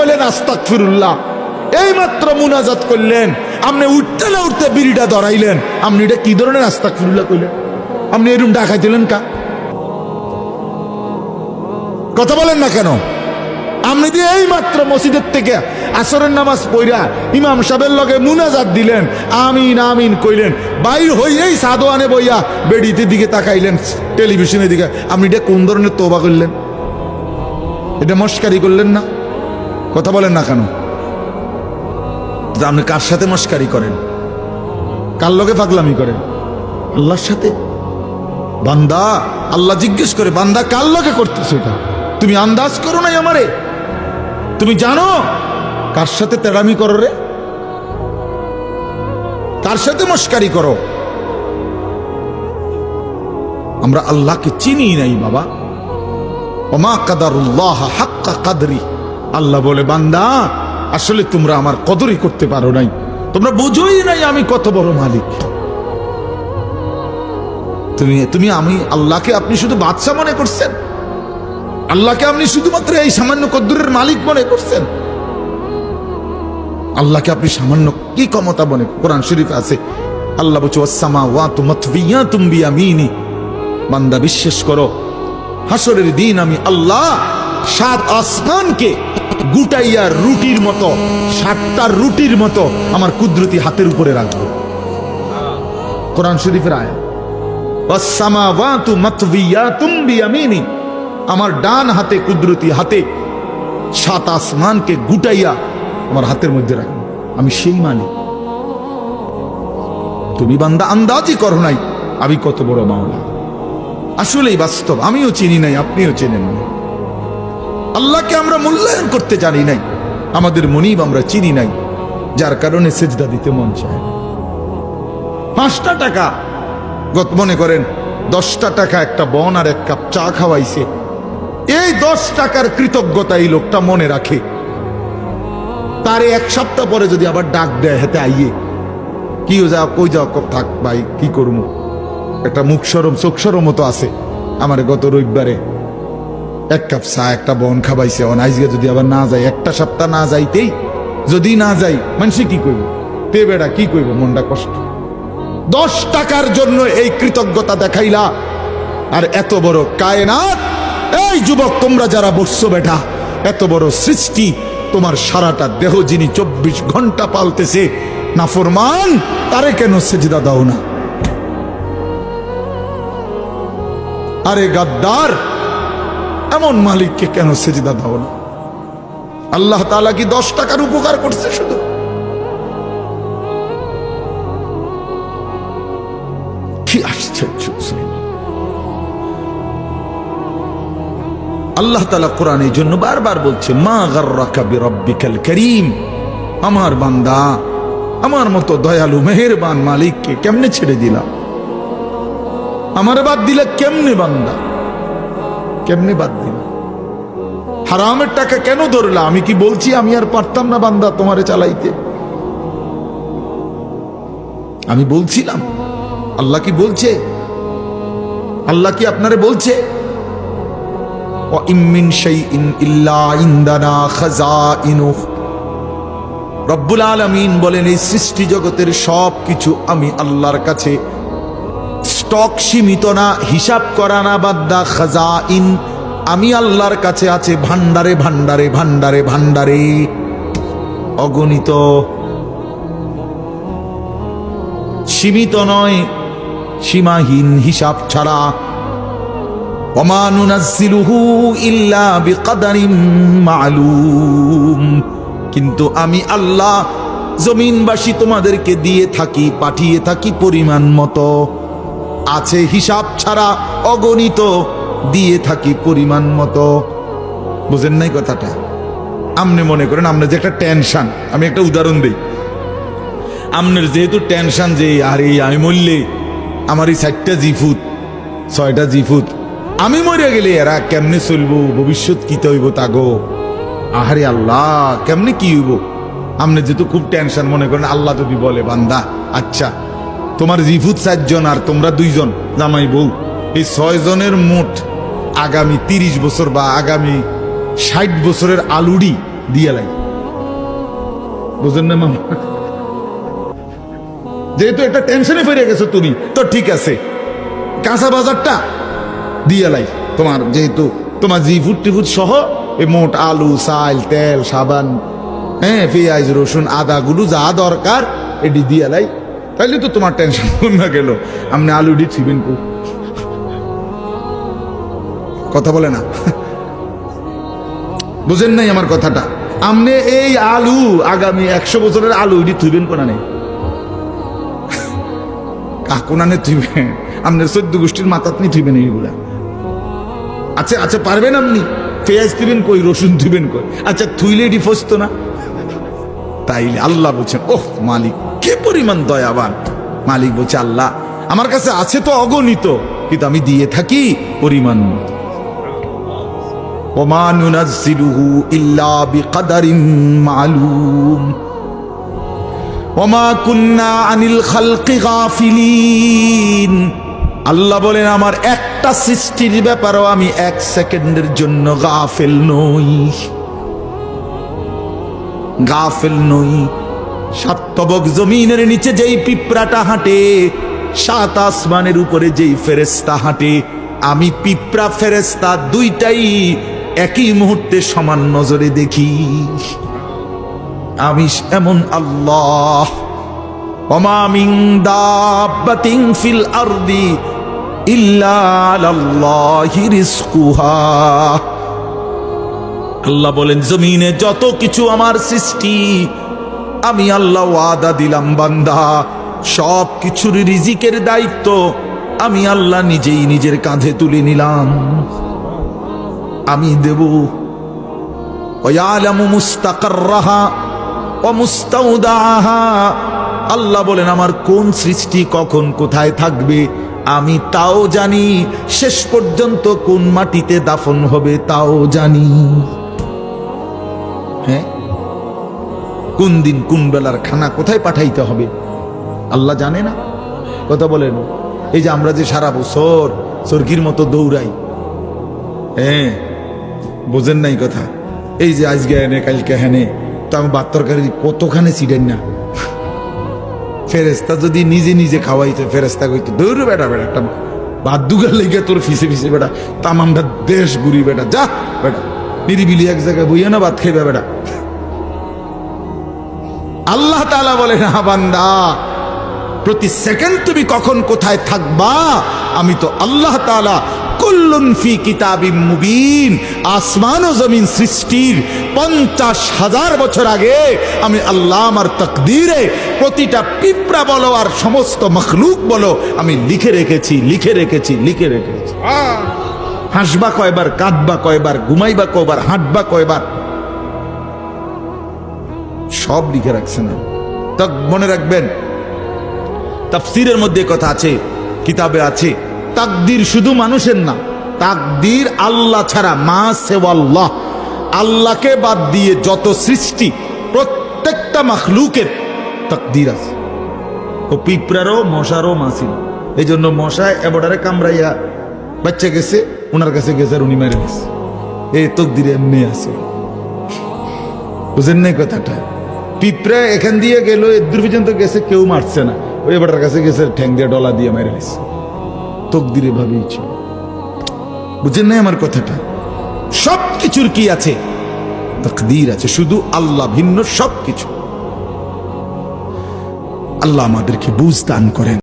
কইলেন আস্তাক ফিরুল্লাহ এই মাত্র মুনাজাত করলেন। আপনি উঠতে না উঠতে বিড়িটা ধরাইলেন। আপনি এটা কি ধরনের আস্তাক ফিরুল্লাহ কইলেন? আপনি এরম ডাকাই দিলেন কা? কথা বলেন না কেন? আপনি দিয়ে এই মাত্র মসজিদের থেকে আসরের নামাজ পড়া ইমাম সাহেবের লগে মুনাজাত দিলেন, আমিন আমিন কইলেন, বাইর হইয়াই সাদোয়ানে বইয়া বেডিতে দিকে তাকাইলেন টেলিভিশনের দিকে। আপনি এটা কোন ধরনের তোবা করলেন? এটা মস্কারি করলেন না? কথা বলেন না কেন? আপনি কার সাথে মস্কারি করেন? কার লোকে পাগলামি করেন আল্লাহর সাথে? বান্দা আল্লাহ জিজ্ঞেস করে বান্দা কার লগে করতেছে এটা? তুমি আন্দাজ করো নাই আমারে। তুমি জানো কার সাথে তেড়ামি করো রে? কার সাথে মস্কারি করো? আমরা আল্লাহকে চিনি নাই বাবা। ওমা কাদারুল্লাহ হাক্কা কাদরি। আল্লাহ বলে, বান্দা, আসলে তোমরা আমার কদরই করতে পারো নাই। তোমরা বুঝোই নাই আমি কত বড় মালিক। তুমি তুমি, আমি আল্লাহকে আপনি শুধু বাদশা মনে করছেন? আল্লাহকে আপনি শুধুমাত্র এই সামান্য কদ্দুরের মালিক মনে করছেন? আল্লাহকে আপনি সামান্য কি ক্ষমতা মনে, কোরআন শরীফ আছে, আল্লাহ বলছে ওয়াসামা ওয়া তুমাতবিয়া তুমবি আমিনি বান্দা, বিশ্বাস করো হাসরের দিন আমি আল্লাহ সাত আসমানকে গুটাইয়া রুটির মতো, সাতটা রুটির মতো আমার কুদরতি হাতের উপরে রাখব। কোরআন শরীফের আয় আমার ডান হাতে কুদরতি হাতে সাত আসমানকে গুটাইয়া আমার হাতের মধ্যে রাখব। আমি সেই মালিক। তুমি বান্দা আন্দাজই করো নাই, আমি কত বড় মাওলা। আসলেই বাস্তব, আমিও চিনি নাই, আপনিও চেনেন না আল্লাহকে আমরা মূল্যায়ন করতে জানি নাই। আমাদের মনিব আমরা চিনি নাই, যার কারণে সেজদা দিতে মন চায়। পাঁচটা টাকা, গত মনে করেন, দশটা টাকা একটা বন আর এক কাপ চা খাওয়াইছে। এই দশ টাকার কৃতজ্ঞতা এই লোকটা মনে রাখে। তারে এক সপ্তাহ পরে যদি আবার ডাক দেয় হেতে আইয়ে কি যা কই যাও থাক ভাই, কি করব একটা মুখ সরম, চোখ সরম মতো আছে। আমার গত রবিবারে এক কাপ চা, একটা বন খাবাইছে। অন আইজকে যদি আবার না যায় একটা সপ্তাহ না যাইতেই যদি না যাই মানুষে কি করব তে বেড়া কি করব মনটা কষ্ট। দশ টাকার জন্য এই কৃতজ্ঞতা দেখাইলা। আর এত বড় কায়নাত, এই যুবক, তোমরা যারা বসছো বেটা, এত বড় সৃষ্টি, তোমার সারাটা দেহ যিনি চব্বিশ ঘণ্টা পালতেছে, না ফরমান, তারে কেন সেজদা দাও না? আরে গাদ্দার এমন মালিককে কেন সেজদা দাও না? আল্লাহ তাআলা কি দশ টাকার উপকার করছে শুধু? কি আশ্চর্য আল্লাহ তালা কোরআন এই জন্য বারবার বলছে, মা গার্রাকা বিরব্বিকাল করিম। আমার বান্দা, আমার মতো দয়ালু, মেহেরবান মালিককে কেমনে ছেড়ে দিলাম? আমার বাদ দিলে কেমনে বান্দা? কেমনে বাদ দিন? হারামের টাকা কেন ধরলা? আমি কি বলছি, আমি আর পারতাম না বান্দা তোমারে চালাইতে। আমি বলছিলাম, আল্লাহ কি বলছে? আল্লাহ কি আপনারে বলছে? রব্বুল আলমিন বলেন, এই সৃষ্টি জগতের সব কিছু আমি আল্লাহর কাছে স্টক সীমিত না, হিসাব করা না বাদ্দা খাজা ইন আমি আল্লাহর কাছে আছে ভান্ডারে ভান্ডারে ভান্ডারে ভান্ডারে অগণিত। সীমিত নয়, সীমাহীন হিসাব ছাড়া। কিন্তু আমি আল্লাহ, জমিনবাসী তোমাদেরকে দিয়ে থাকি, পাঠিয়ে থাকি পরিমাণ মতো। আছে হিসাব ছাড়া অগণিত দিয়ে থাকি পরিমাণ মতো। বুঝেন নাই কথাটা? আপনি মনে করেন আপনার যে একটা টেনশন আমি একটা উদাহরণ দিই। আপনার যেহেতু টেনশন যে, আরে আমি মরলে আমার এই চারটা জিফুত ছয়টা জিফুত আমি মরে গেলে এরা কেমনে চলবো? ভবিষ্যৎ কি হইব তাগো? আহারে আল্লাহ, কেমনে কি হইব? আপনি যেহেতু খুব টেনশন মনে করেন আল্লাহ যদি বলে, বান্দা আচ্ছা তোমার জিফুত চারজন আর তোমরা দুইজন, জামাই বউ। এই ছয় জনের মোট আগামী তিরিশ বছর বা আগামী ষাট বছরের আলুডি দিয়ে লাই বুঝেন না মামা? যেহেতু একটা টেনশনে ফিরে গেছো তুমি, তো ঠিক আছে। কাঁচা বাজারটা দিয়ে লাই। তোমার যেহেতু তোমার জি ফুট টিফুট সহ এই মোট আলু, চাল, তেল, সাবান হ্যাঁ পেঁয়াজ, রসুন আদা গুলো যা দরকার, এটি দিয়ে লাই। তাইলে তো তোমার টেনশন না গেল। আপনি আলু ডি ছিবেন কথা বলে না। বুঝেন নাই আমার কথাটা। আপনি এই আলু আগামী একশো বছরের আলু এটি থুইবেন কোনা নেই? কাকুনানে থুইবেন। আপনার চোদ্দ গোষ্ঠীর মাথাত নিয়ে থুইবেন এইগুলা। আচ্ছা আচ্ছা পারবেন আপনি পেঁয়াজ দিবেন কই? রসুন দিবেন কই? আচ্ছা থুইলে এটি ফসতো না? তাইলে আল্লাহ বলছেন ওহ, মালিক, কি পরিমাণ দয়াবান। মালিক বলছে, আল্লাহ, আমার কাছে আছে তো অগণিত, কিন্তু আমি দিয়ে থাকি পরিমাণ আল্লাহ বলেন, আমার একটা সৃষ্টির ব্যাপারও আমি এক সেকেন্ডের জন্য গাফেল নই। গাফেল নই। সাতবক জমিনের নিচে যেই পিঁপড়াটা হাঁটে, সাত আসমানের উপরে যেই ফেরেস্তা হাঁটে, আমি পিঁপড়া ফেরেস্তা দুইটাই একই মুহূর্তে সমান নজরে দেখি। আমি এমন আল্লাহ। অমামিং ফিল আরদি ইল্লা আলাল্লাহি রিজকুহা। আল্লাহ বলেন, জমিনে যত কিছু আমার সৃষ্টি, আমি আল্লাহ ওয়াদা দিলাম, বান্দা। সব কিছুর রিজিকের দায়িত্ব আমি আল্লাহ নিজেই নিজের কাঁধে তুলে নিলাম। আমি দেব। আল্লাহ বলেন, আমার কোন সৃষ্টি কখন কোথায় থাকবে, আমি তাও জানি। শেষ পর্যন্ত কোন মাটিতে দাফন হবে, তাও জানি। হ্যাঁ? কোন দিন কোন বেলার খানা কোথায় পাঠাইতে হবে? আল্লাহ জানে না? কথা বলেন। এই যে আমরা যে সারা বছর সর্গির মতো দৌড়াই। হ্যাঁ বোঝেন নাই কথা। এই যে আজকে এনে, কালকে হেনে, তো আমি ভাত তরকারি কতখানে ছিলেন না? ফেরেস্তা যদি নিজে নিজে খাওয়াইতো ফেরেস্তা কইতো দৌড় বেটা বেটা, একটা দুগার লেগে তোর ফিসে ফিসে, বেটা, তামামটা দেশ ঘুরি বেটা, যা, বেটা। নিরিবিলি এক জায়গায় বইয়া না ভাত খাইবে বেটা আল্লাহ তাআলা বলে, না বান্দা, প্রতি সেকেন্ড তুমি কখন কোথায় থাকবা, আমি তো আল্লাহ তাআলা কুল্লুন ফি কিতাবিম মুবিন, আসমান ও জমিন সৃষ্টির পঞ্চাশ হাজার বছর আগে আমি আল্লাহ আমার তকদিরে প্রতিটা পিঁপড়া বলো আর সমস্ত মখলুক বলো, আমি লিখে রেখেছি লিখে রেখেছি লিখে রেখেছি। হাসবা কয়বার, কাঁদবা কয়বার, ঘুমাইবা কয়বার, হাঁটবা কয়বার। সব লিখে রাখছে না তা মনে রাখবেন, তাফসিরের মধ্যে কথা আছে, কিতাবে আছে, তাকদির শুধু মানুষের না, তাকদির আল্লাহ ছাড়া মা সেওয়াল্লাহ আল্লাহকে বাদ দিয়ে যত সৃষ্টি, প্রত্যেকটা মাখলুকের তাকদির আছে। ও পিঁপড়ারও, মশারও মাসিল এই জন্য মশায় এবারে কামড়াইয়া বাচ্চা গেছে ওনার কাছে গেছে উনি মেরে গেছে এই তকদিরে এমনি আছে। বুঝেন নাই কথাটা? পিঁপড়া এখান দিয়ে গেল এদূর পর্যন্ত গেছে, কেউ মারছে না। ওই এবারটার কাছে গেছে ঠ্যাং দিয়ে ডলা দিয়ে মেরে গেছে তকদিরে ভাবেই ছিল বুঝেন নাই আমার কথাটা? সব কিছুর কি আছে? তকদির আছে, শুধু আল্লাহ ভিন্ন সব কিছু আল্লাহ আমাদেরকে বুঝ দান করেন।